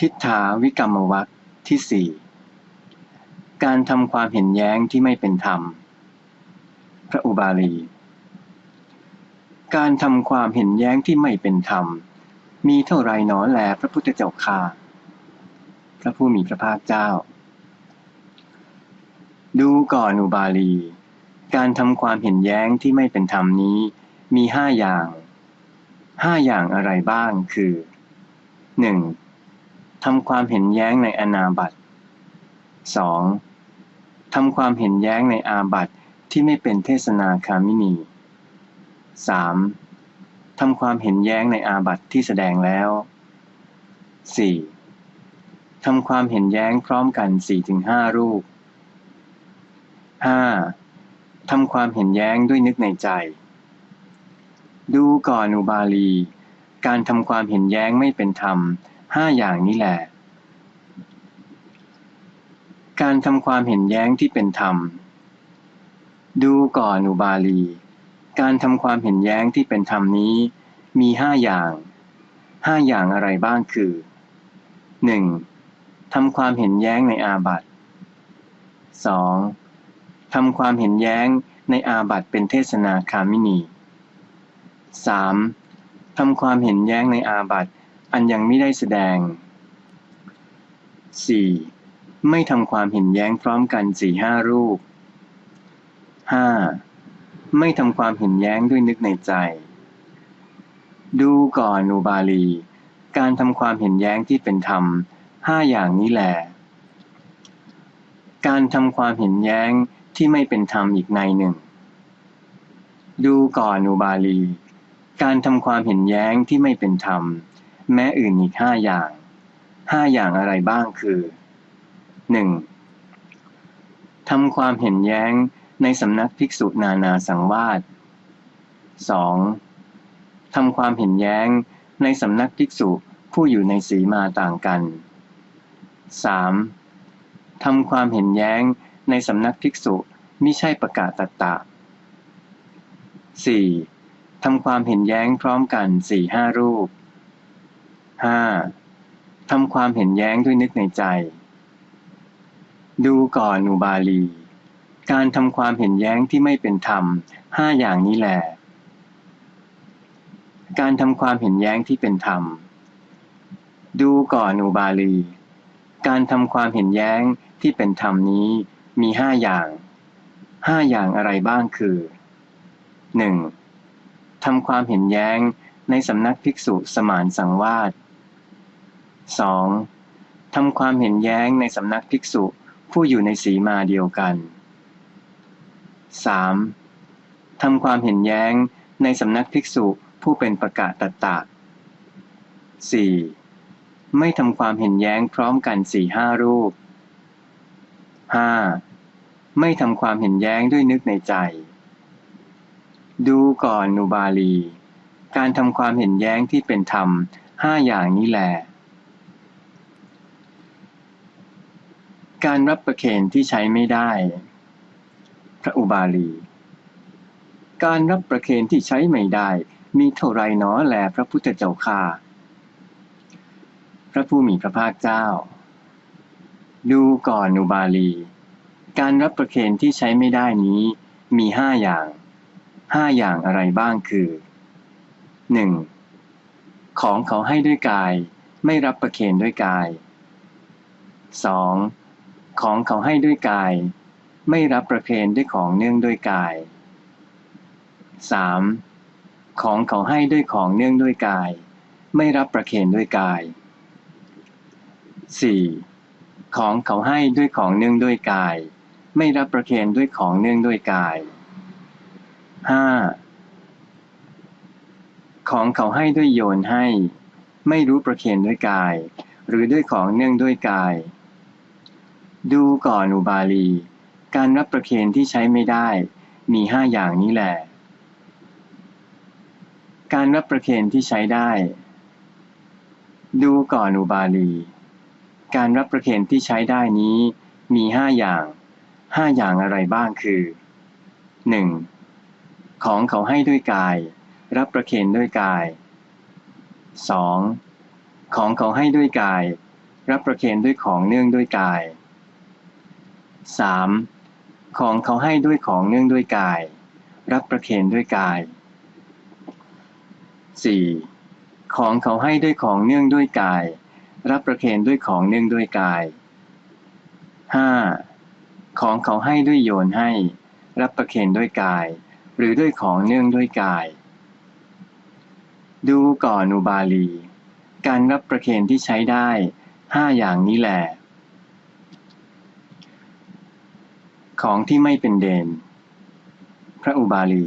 ทิฏฐาวิกรรมวัคที่สี่การทำความเห็นแย้งที่ไม่เป็นธรรม พระอุบาลี การทำความเห็นแย้งที่ไม่เป็นธรรม มีเท่าไรหนอแลพระพุทธเจ้าค่าพระผู้มีพระภาคเจ้า ดูก่อนอุบาลี การทำความเห็นแย้งที่ไม่เป็นธรรมนี้มีห้าอย่างห้าอย่างอะไรบ้างคือหนึ่ง ทำความเห็นแย้งในอนาบัติ 2. ทำความเห็นแย้งในอาบัติที่ไม่เป็นเทศนาคามินี 3. ทำความเห็นแย้งในอาบัติที่แสดงแล้ว 4. ทำความเห็นแย้งพร้อมกัน 4-5 รูป 5. ทำความเห็นแย้งด้วยนึกในใจ ดูก่อนอุบาลี การทำความเห็นแย้งไม่เป็นธรรม ห้าอย่างนี้แหละ การทำความเห็นแย้งที่เป็นธรรม ดูก่อนอุบาลี การทำความเห็นแย้งที่เป็นธรรมนี้ มีห้าอย่างห้าอย่างอะไรบ้างคือ 1. ทำความเห็นแย้งในอาบัติ 2. ทำความเห็นแย้งในอาบัติเป็นเทศนาคามินี 3. ทำความเห็นแย้งในอาบัติ อันยังไม่ได้แสดง 4. ไม่ทำความเห็นแย้งพร้อมกันสี่ห้ารูป 5. ไม่ทำความเห็นแย้งด้วยนึกในใจ ดูก่อนอุบาลี การทำความเห็นแย้งที่เป็นธรรมห้าอย่างนี้แหละการทำความเห็นแย้งที่ไม่เป็นธรรมอีกในหนึ่ง ดูก่อนอุบาลี การทำความเห็นแย้งที่ไม่เป็นธรรม แม้อื่นอีกห้าอย่าง ห้าอย่างอะไรบ้างคือ 1. ทำความเห็นแย้งในสำนักภิกษุนานาสังวาส 2. ทำความเห็นแย้งในสำนักภิกษุผู้อยู่ในสีมาต่างกัน 3. ทำความเห็นแย้งในสำนักภิกษุมิใช่ประกาศตตะ 4. ทำความเห็นแย้งพร้อมกันสี่ห้ารูป 5. ทำความเห็นแย้งด้วยนึกในใจ ดูก่อนอุบาลี การทำความเห็นแย้งที่ไม่เป็นธรรมห้าอย่างนี้แหละการทำความเห็นแย้งที่เป็นธรรม ดูก่อนอุบาลี การทำความเห็นแย้งที่เป็นธรรมนี้มีห้าอย่าง ห้าอย่างอะไรบ้างคือ 1. ทำความเห็นแย้งในสำนักภิกษุสมานสังวาส 2. ทำความเห็นแย้งในสำนักภิกษุผู้อยู่ในสีมาเดียวกัน 3. ทำความเห็นแย้งในสำนักภิกษุผู้เป็นประกาศตัตตะ 4. ไม่ทำความเห็นแย้งพร้อมกันสี่ห้ารูป 5. ไม่ทำความเห็นแย้งด้วยนึกในใจ ดูก่อนนุบาลี การทำความเห็นแย้งที่เป็นธรรมห้าอย่างนี้แหละ การรับประเคนที่ใช้ไม่ได้ พระอุบาลี การรับประเคนที่ใช้ไม่ได้ มีเท่าไรหนอแลพระพุทธเจ้าค่าพระผู้มีพระภาคเจ้า ดูก่อนอุบาลี การรับประเคนที่ใช้ไม่ได้นี้มีห้าอย่างห้าอย่างอะไรบ้างคือหนึ่งของเขาให้ด้วยกาย ไม่รับประเคนด้วยกายสอง ของเขาให้ด้วยกาย ไม่รับประเคนด้วยของเนื่องด้วยกาย 3. ของเขาให้ด้วยของเนื่องด้วยกาย ไม่รับประเคนด้วยกาย 4. ของเขาให้ด้วยของเนื่องด้วยกาย ไม่รับประเคนด้วยของเนื่องด้วยกาย 5. ของเขาให้ด้วยโยนให้ ไม่รู้ประเคนด้วยกาย หรือด้วยของเนื่องด้วยกาย ดูก่อนอุบาลี การรับประเคนที่ใช้ไม่ได้ มีห้าอย่างนี้แหละ การรับประเคนที่ใช้ได้ ดูก่อนอุบาลี การรับประเคนที่ใช้ได้นี้ มีห้าอย่างห้าอย่างอะไรบ้างคือหนึ่งของเขาให้ด้วยกาย รับประเคนด้วยกาย 2. ของเขาให้ด้วยกาย รับประเคนด้วยของเนื่องด้วยกาย 3. ของเขาให้ด้วยของเนื่องด้วยกาย รับประเคนด้วยกาย 4. ของเขาให้ด้วยของเนื่องด้วยกาย รับประเคนด้วยของเนื่องด้วยกาย 5. ของเขาให้ด้วยโยนให้ รับประเคนด้วยกาย หรือด้วยของเนื่องด้วยกาย ดูก่อนอุบาลี การรับประเคนที่ใช้ได้ห้าอย่างนี้แหละ ของที่ไม่เป็นเดน พระอุบาลี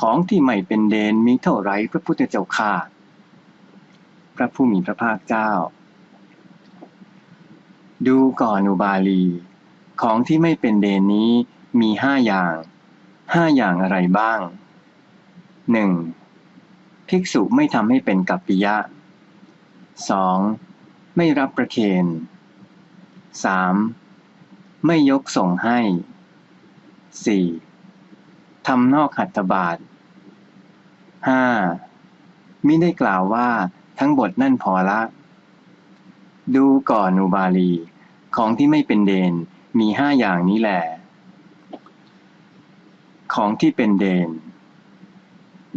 ของที่ไม่เป็นเดนมีเท่าไรพระพุทธเจ้าค่าพระผู้มีพระภาคเจ้า ดูก่อนอุบาลี ของที่ไม่เป็นเดนนี้มีห้าอย่างห้าอย่างอะไรบ้างหนึ่งภิกษุไม่ทำให้เป็นกัปปิยะสองไม่รับประเคนสาม ไม่ยกส่งให้สี่ทำนอกหัตถบาทห้ามิได้กล่าวว่าทั้งบทนั่นพอละ ดูก่อนอุบาลี ของที่ไม่เป็นเดนมีห้าอย่างนี้แหละของที่เป็นเดน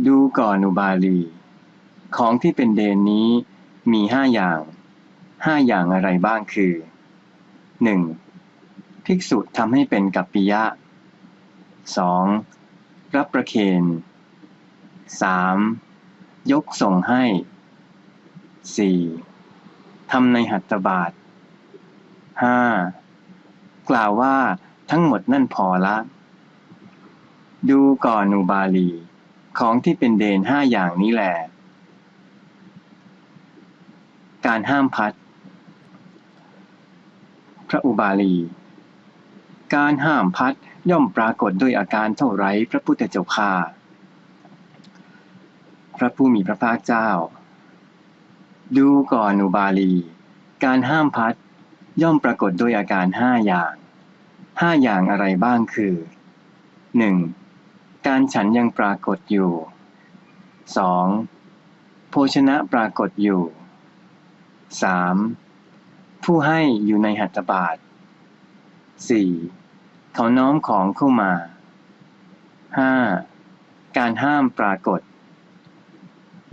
ดูก่อนอุบาลี ของที่เป็นเดนนี้มีห้าอย่าง ห้าอย่างอะไรบ้างคือหนึ่ง ภิกษุทำให้เป็นกัปปิยะสองรับประเคนสามยกส่งให้สี่ทำในหัตถบาทห้ากล่าวว่าทั้งหมดนั่นพอละ ดูก่อนอุบาลี ของที่เป็นเดนห้าอย่างนี้แหละการห้ามพัด พระอุบาลี การห้ามพัดย่อมปรากฏด้วยอาการเท่าไรพระพุทธเจ้าค่าพระผู้มีพระภาคเจ้า ดูก่อนอุบาลี การห้ามพัดย่อมปรากฏด้วยอาการห้าอย่างห้าอย่างอะไรบ้างคือหนึ่งการฉันยังปรากฏอยู่สองโภชนะปรากฏอยู่สามผู้ให้อยู่ในหัตถบาทสี่ เขาน้อมของเข้ามาห้าการห้ามปรากฏ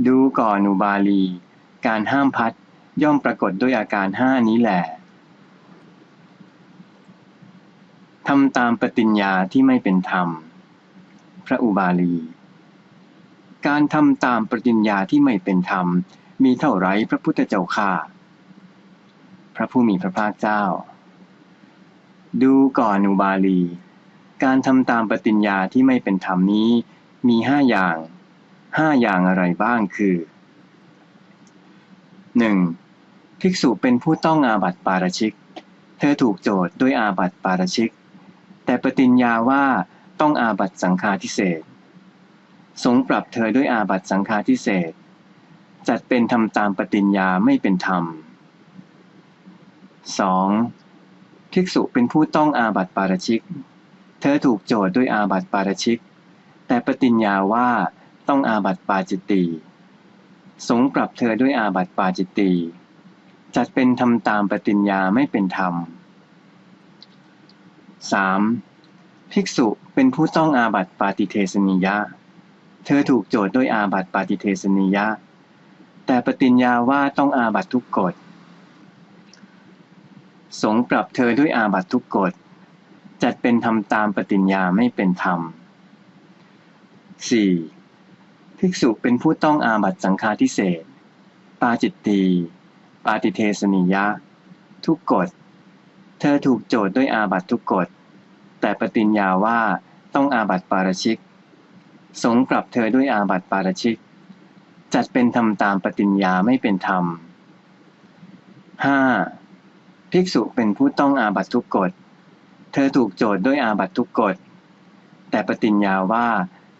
ดูก่อนอุบาลี การห้ามพัดย่อมปรากฏด้วยอาการห้านี้แหละทำตามปฏิญญาที่ไม่เป็นธรรม พระอุบาลี การทำตามปฏิญญาที่ไม่เป็นธรรม มีเท่าไรพระพุทธเจ้าค่าพระผู้มีพระภาคเจ้า ดูก่อนอุบาลี การทำตามปฏิญญาที่ไม่เป็นธรรมนี้มีห้าอย่าง ห้าอย่างอะไรบ้างคือหนึ่งภิกษุเป็นผู้ต้องอาบัติปาราชิก เธอถูกโจทย์ด้วยอาบัติปาราชิก แต่ปฏิญญาว่าต้องอาบัติสังฆาทิเศษสงปรับเธอด้วยอาบัติสังฆาทิเศษจัดเป็นทำตามปฏิญญาไม่เป็นธรรม 2. ภิกษุเป็นผู้ต้องอาบัติปาราชิก เธอถูกโจทย์ด้วยอาบัติปาราชิก แต่ปฏิญญาว่าต้องอาบัติปาจิตตีสงปรับเธอด้วยอาบัติปาจิตตีจัดเป็นทำตามปฏิญญาไม่เป็นธรรม 3. ภิกษุเป็นผู้ต้องอาบัติปาติเทสนิยะ เธอถูกโจทย์ด้วยอาบัติปาติเทสนิยะ แต่ปฏิญญาว่าต้องอาบัติทุกกฎ สงปรับเธอด้วยอาบัตทุกกฎ จัดเป็นทำตามปฏิญญาไม่เป็นธรรม 4. ภิกษุเป็นผู้ต้องอาบัตสังฆาทิเศษ ปาจิตตี ปาติเทสนิยะ ทุกกฎ เธอถูกโจทย์ด้วยอาบัตทุกกฎ แต่ปฏิญญาว่าต้องอาบัตปาราชิก สงปรับเธอด้วยอาบัตปาราชิก จัดเป็นทำตามปฏิญญาไม่เป็นธรรม 5. ภิกษุเป็นผู้ต้องอาบัตทุกกฎ เธอถูกโจทย์ด้วยอาบัตทุกกฎ แต่ปฏิญญาว่า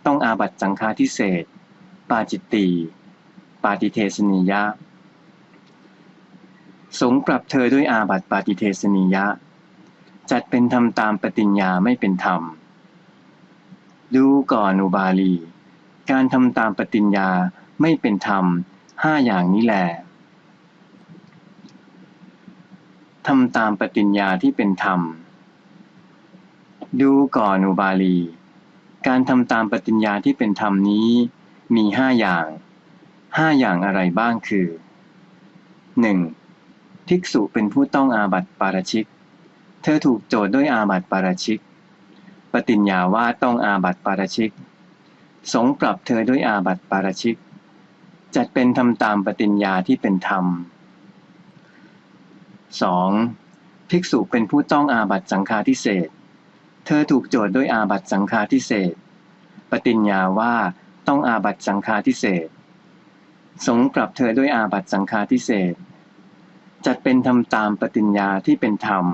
ต้องอาบัตสังฆาทิเศษ ปาจิตตีปาติเทสนิยะ สงปรับเธอด้วยอาบัตปาติเทสนิยะ จัดเป็นทำตามปฏิญญาไม่เป็นธรรม ดูก่อนอุบาลี การทำตามปฏิญญาไม่เป็นธรรมห้าอย่างนี้แหละ ทำตามปฏิญญาที่เป็นธรรม ดูก่อนอุบาลี การทำตามปฏิญญาที่เป็นธรรมนี้ มีห้าอย่าง ห้าอย่างอะไรบ้างคือ 1. ภิกษุเป็นผู้ต้องอาบัติปาราชิก เธอถูกโจทย์ด้วยอาบัติปาราชิก ปฏิญญาว่าต้องอาบัติปาราชิก สงปรับเธอด้วยอาบัติปาราชิก จัดเป็นทำตามปฏิญญาที่เป็นธรรม 2. ภิกษุเป็นผู้ต้องอาบัตสังฆาทิเศษเธอถูกโจทย์ด้วยอาบัตสังฆาทิเศษปฏิญญาว่าต้องอาบัตสังฆาทิเศษสงปรับเธอด้วยอาบัตสังฆาทิเศษจัดเป็นทำตามปฏิญญาที่เป็นธรรม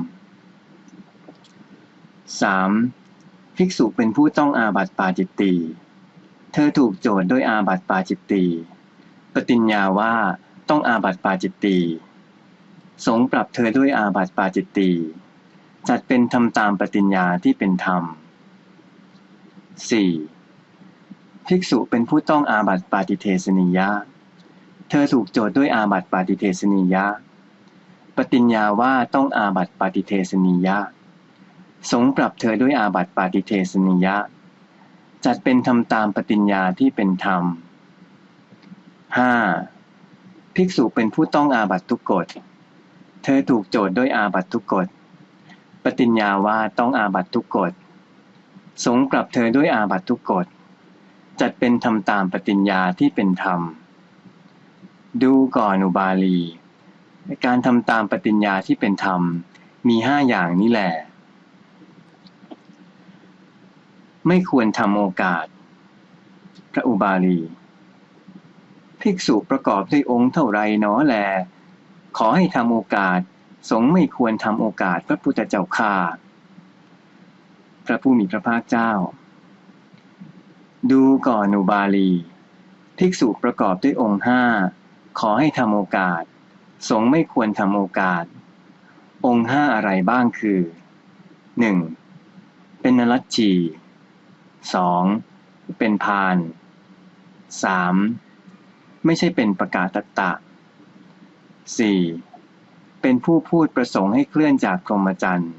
3. ภิกษุเป็นผู้ต้องอาบัติปาจิตตีเธอถูกโจทย์ด้วยอาบัติปาจิตตีปฏิญญาว่าต้องอาบัติปาจิตตี สงปรับเธอด้วยอาบัติปาจิตตีจัดเป็นทำตามปฏิญญาที่เป็นธรรม 4. ภิกษุเป็นผู้ต้องอาบัติปาติเทสนิยะ เธอถูกโจทย์ด้วยอาบัติปาติเทสนิยะ ปฏิญญาว่าต้องอาบัติปาติเทสนิยะ สงปรับเธอด้วยอาบัติปาติเทสนิยะ จัดเป็นทำตามปฏิญญาที่เป็นธรรม 5. ภิกษุเป็นผู้ต้องอาบัติทุกกฎ เธอถูกโจทย์ด้วยอาบัตทุกกฎ ปฏิญญาว่าต้องอาบัตทุกกฎ สงปรับเธอด้วยอาบัตทุกกฎ จัดเป็นทำตามปฏิญญาที่เป็นธรรม ดูก่อนอุบาลี การทำตามปฏิญญาที่เป็นธรรมมีห้าอย่างนี้แหละ ไม่ควรทำโอกาส พระอุบาลี ภิกษุประกอบด้วยองค์เท่าไรหนอแล ขอให้ทำโอกาส สงไม่ควรทำโอกาสพระพุทธเจ้าค่าพระผู้มีพระภาคเจ้า ดูก่อนอุบาลี ภิกษุประกอบด้วยองค์ห้าขอให้ทำโอกาส สงไม่ควรทำโอกาส องค์ห้าอะไรบ้างคือ 1. เป็นนรัชชี 2. เป็นพาน 3. ไม่ใช่เป็นประกาศตตะ 4. เป็นผู้พูดประสงค์ให้เคลื่อนจากกรมจันทร์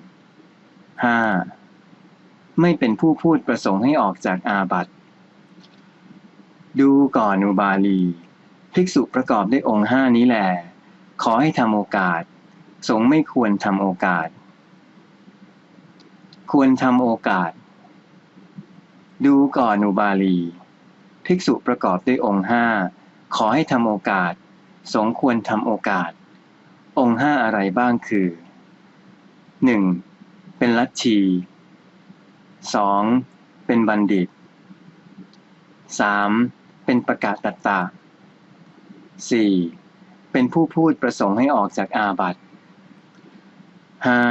5. ไม่เป็นผู้พูดประสงค์ให้ออกจากอาบัติ ดูก่อนอุบาลี ภิกษุประกอบด้วยองค์ห้านี้แหลขอให้ทำโอกาส สงไม่ควรทำโอกาส ควรทำโอกาส ดูก่อนอุบาลี ภิกษุประกอบด้วยองค์ห้าขอให้ทำโอกาส สงควรทำโอกาส องค์ห้าอะไรบ้างคือ 1. เป็นลัทธี 2. เป็นบัณฑิต 3. เป็นประกาศตัตตา 4. เป็นผู้พูดประสงค์ให้ออกจากอาบัติ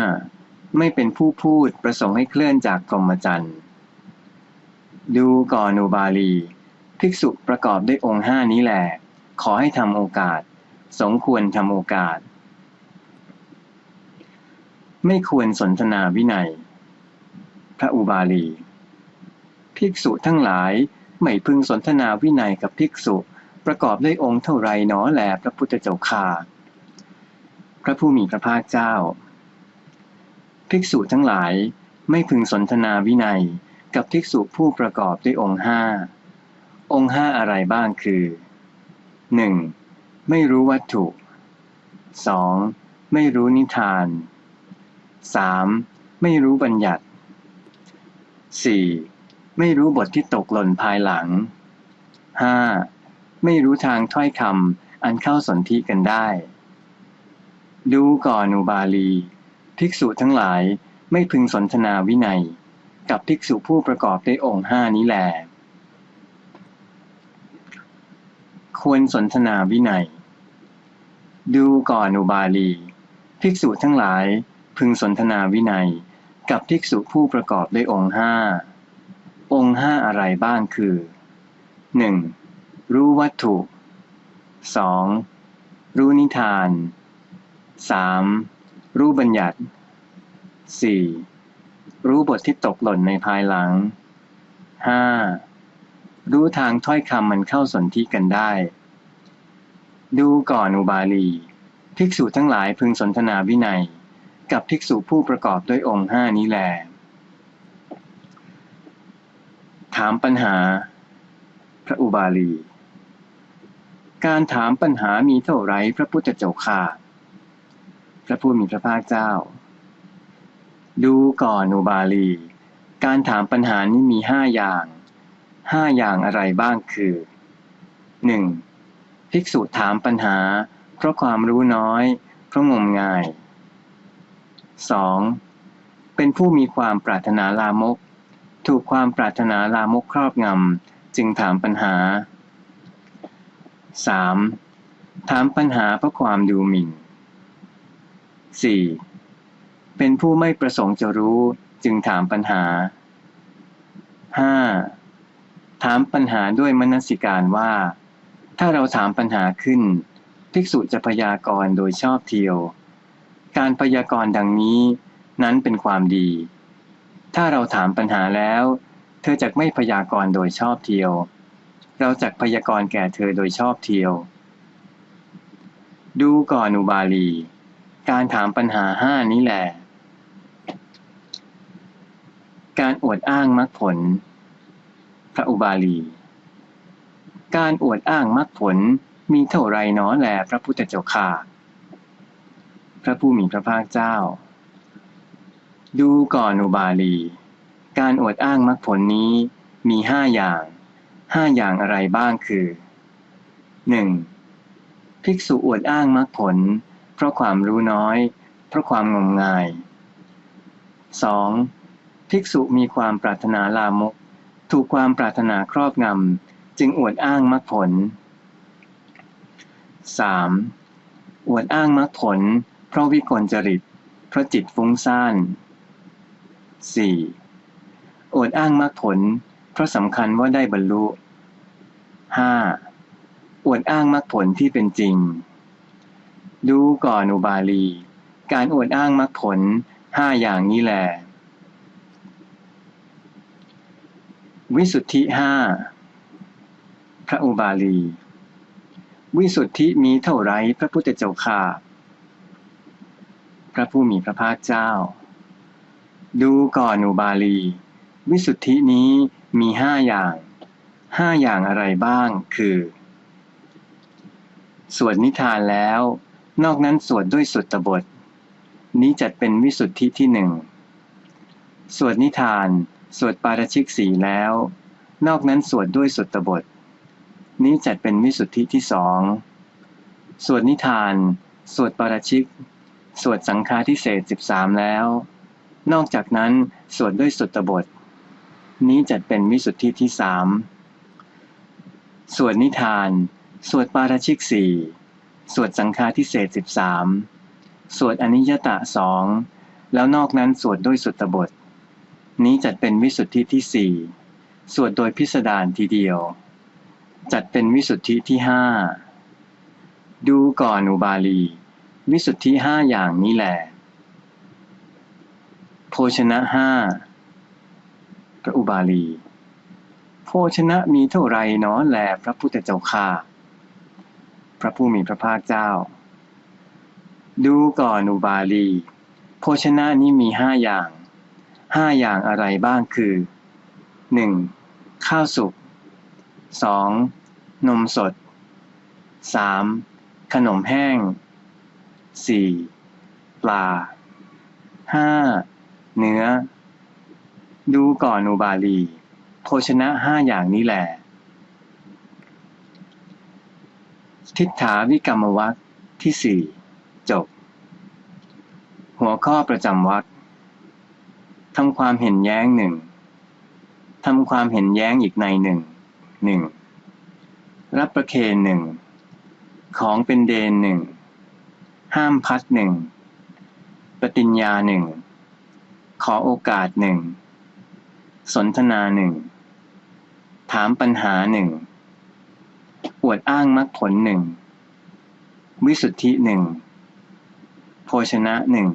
5. ไม่เป็นผู้พูดประสงค์ให้เคลื่อนจากกรมจันทร์ ดูก่อนอุบาลี ภิกษุประกอบด้วยองค์ห้านี้แหละ ขอให้ทำโอกาสสงควรทำโอกาส ไม่ควรสนทนาวินัย พระอุบาลี ภิกษุทั้งหลายไม่พึงสนทนาวินัยกับภิกษุประกอบด้วยองค์เท่าไรหนอแลพระพุทธเจ้าค่าพระผู้มีพระภาคเจ้า ภิกษุทั้งหลายไม่พึงสนทนาวินัยกับภิกษุผู้ประกอบด้วยองค์ห้า องค์ห้าอะไรบ้างคือ 1. ไม่รู้วัตถุ 2. ไม่รู้นิทาน 3. ไม่รู้บัญญัติ 4. ไม่รู้บทที่ตกหล่นภายหลัง 5. ไม่รู้ทางถ้อยคำอันเข้าสนธิกันได้ ดูก่อนอุบาลี ภิกษุทั้งหลายไม่พึงสนทนาวินัย กับภิกษุผู้ประกอบด้วยองค์ห้านี้แหล ควรสนทนาวินัย ดูก่อนอุบาลี ภิกษุทั้งหลายพึงสนทนาวินัย กับภิกษุผู้ประกอบด้วยองค์ห้า องค์ห้าอะไรบ้างคือ 1. รู้วัตถุ 2. รู้นิทาน 3. รู้บัญญัติ 4. รู้บทที่ตกหล่นในภายหลัง 5. รู้ทางถ้อยคำมันเข้าสนธิกันได้ ดูก่อนอุบาลี ภิกษุทั้งหลายพึงสนทนาวินัย กับภิกษุผู้ประกอบด้วยองค์ห้านี้แล ถามปัญหา พระอุบาลี การถามปัญหามีเท่าไรพระพุทธเจ้าค่ะ พระผู้มีพระภาคเจ้า ดูก่อนอุบาลี การถามปัญหานี้มีห้าอย่าง ห้าอย่างอะไรบ้างคือหนึ่งภิกษุถามปัญหา เพราะความรู้น้อย เพราะงมงาย 2. เป็นผู้มีความปรารถนาลามก ถูกความปรารถนาลามกครอบงำจึงถามปัญหา 3. ถามปัญหาเพราะความดูหมิ่น 4. เป็นผู้ไม่ประสงค์จะรู้จึงถามปัญหา 5. ถามปัญหาด้วยมนสิการว่า ถ้าเราถามปัญหาขึ้น ภิกษุจะพยากรณ์โดยชอบเทียว การพยากรณ์ดังนี้นั้นเป็นความดี ถ้าเราถามปัญหาแล้ว เธอจะไม่พยากรณ์โดยชอบเทียว เราจะพยากรณ์แก่เธอโดยชอบเทียว ดูก่อนอุบาลี การถามปัญหาห้านี้แหละ การอวดอ้างมรรคผล พระอุบาลี การอวดอ้างมรรคผลมีเท่าไรน้อแลพระพุทธเจ้าค่ะพระผู้มีพระภาคเจ้า ดูก่อนอุบาลี การอวดอ้างมรรคผลนี้มีห้าอย่าง ห้าอย่างอะไรบ้างคือหนึ่งภิกษุอวดอ้างมรรคผล เพราะความรู้น้อย เพราะความงมงาย 2. ภิกษุมีความปรารถนาลามก ถูกความปรารถนาครอบงำ จึงอวดอ้างมรรคผล 3. อวดอ้างมรรคผล เพราะวิกลจริต เพราะจิตฟุ้งซ่าน 4. อวดอ้างมรรคผล เพราะสำคัญว่าได้บรรลุ 5. อวดอ้างมรรคผลที่เป็นจริง ดูก่อนอุบาลี การอวดอ้างมรรคผลห้าอย่างนี้แหละ วิสุทธิห้าพระอุบาลี วิสุทธิมีเท่าไรพระพุทธเจ้าค่ะพระผู้มีพระภาคเจ้า ดูก่อนอุบาลี วิสุทธินี้มีห้าอย่างห้าอย่างอะไรบ้างคือ สวดนิทานแล้ว นอกนั้นสวดด้วยสุตตบท นี้จัดเป็นวิสุทธิที่หนึ่งสวดนิทาน สวดปาราชิกสี่แล้ว นอกนั้นสวดด้วยสุตตบท นี้จัดเป็นวิสุทธิที่สองสวดนิทาน สวดปาราชิก สวดสังฆาทิเศษสิบสามแล้ว นอกจากนั้นสวดด้วยสุตตบท นี้จัดเป็นวิสุทธิที่สามสวดนิทาน สวดปาราชิกสี่สวดสังฆาทิเศษสิบสามสวดอนิยตะสองแล้วนอกนั้นสวดด้วยสุตตบท นี้จัดเป็นวิสุทธิที่สี่สวดโดยพิสดารทีเดียว จัดเป็นวิสุทธิที่ห้าดูก่อนอุบาลี วิสุทธิห้าอย่างนี้แหละโภชนะห้าพระอุบาลี โภชนะมีเท่าไรเนาะแลพระพุทธเจ้าค่ะพระผู้มีพระภาคเจ้า ดูก่อนอุบาลี โภชนะนี้มีห้าอย่าง ห้าอย่างอะไรบ้างคือหนึ่งข้าวสุกสองนมสดสามขนมแห้งสี่ปลาห้าเนื้อ ดูก่อนอุบาลี โภชนะห้าอย่างนี้แหละทิฏฐาวิกรรมวัคที่สี่จบ หัวข้อประจำวัค ทำความเห็นแย้งหนึ่งทำความเห็นแย้งอีกในหนึ่งหนึ่งรับประเคนหนึ่งของเป็นเดนหนึ่งห้ามพัดหนึ่งปฏิญญาหนึ่งขอโอกาสหนึ่งสนทนาหนึ่งถามปัญหาหนึ่งอวดอ้างมรรคผลหนึ่งวิสุทธิหนึ่งโภชนะหนึ่ง